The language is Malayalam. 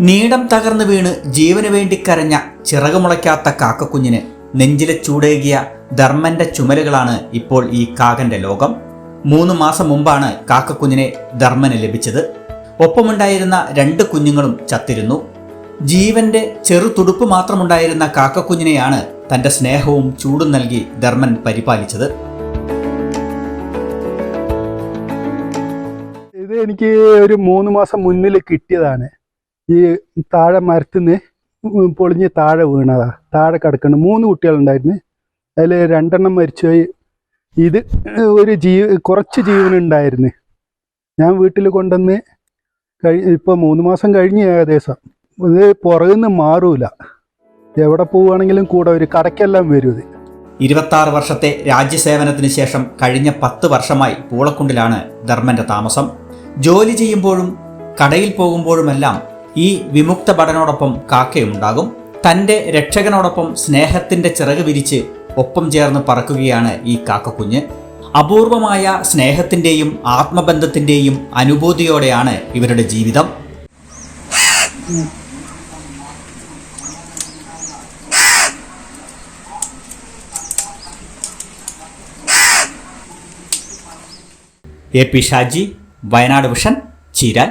നീടം തകർന്നു വീണ് ജീവന് വേണ്ടി കരഞ്ഞ ചിറകുമുളയ്ക്കാത്ത കാക്കക്കുഞ്ഞിന് നെഞ്ചിലെ ചൂടേകിയ ധർമ്മന്റെ ചുമലുകളാണ് ഇപ്പോൾ ഈ കാകന്റെ ലോകം. മൂന്ന് മാസം മുമ്പാണ് കാക്കക്കുഞ്ഞിനെ ധർമ്മന് ലഭിച്ചത്. ഒപ്പമുണ്ടായിരുന്ന രണ്ട് കുഞ്ഞുങ്ങളും ചത്തിരുന്നു. ജീവന്റെ ചെറുതുടുപ്പ് മാത്രമുണ്ടായിരുന്ന കാക്കക്കുഞ്ഞിനെയാണ് തന്റെ സ്നേഹവും ചൂടും നൽകി ധർമ്മൻ പരിപാലിച്ചത്. ഇത് എനിക്ക് ഒരു മൂന്ന് മാസം മുന്നിൽ കിട്ടിയതാണ്. ഈ താഴെ മരത്തിന് പൊളിഞ്ഞ് താഴെ വീണതാ. താഴെ കിടക്കണ മൂന്ന് കുട്ടികളുണ്ടായിരുന്നു. അതിൽ രണ്ടെണ്ണം മരിച്ചുപോയി. ഇത് ഒരു ജീവ കുറച്ച് ജീവനുണ്ടായിരുന്നു ഞാൻ വീട്ടിൽ കൊണ്ടുവന്ന് കഴി ഇപ്പോൾ മൂന്ന് മാസം കഴിഞ്ഞ് ഏകദേശം. ഇത് പുറകുനിന്ന് മാറൂല. എവിടെ പോവുകയാണെങ്കിലും കൂടെ ഒരു കടക്കെല്ലാം വരും ഇത്. ഇരുപത്താറ് വർഷത്തെ രാജ്യസേവനത്തിന് ശേഷം കഴിഞ്ഞ പത്ത് വർഷമായി പൂളക്കുണ്ടിലാണ് ധർമ്മന്റെ താമസം. ജോലി ചെയ്യുമ്പോഴും കടയിൽ പോകുമ്പോഴുമെല്ലാം ഈ വിമുക്ത ഭടനോടൊപ്പം കാക്കയുണ്ടാകും തന്റെ രക്ഷകനോടൊപ്പം സ്നേഹത്തിന്റെ ചിറക് വിരിച്ച് ഒപ്പം ചേർന്ന് പറക്കുകയാണ് ഈ കാക്കക്കുഞ്ഞ്. അപൂർവമായ സ്നേഹത്തിന്റെയും ആത്മബന്ധത്തിന്റെയും അനുഭൂതിയോടെയാണ് ഇവരുടെ ജീവിതം. A P Shaji Wayanad vision Cheeran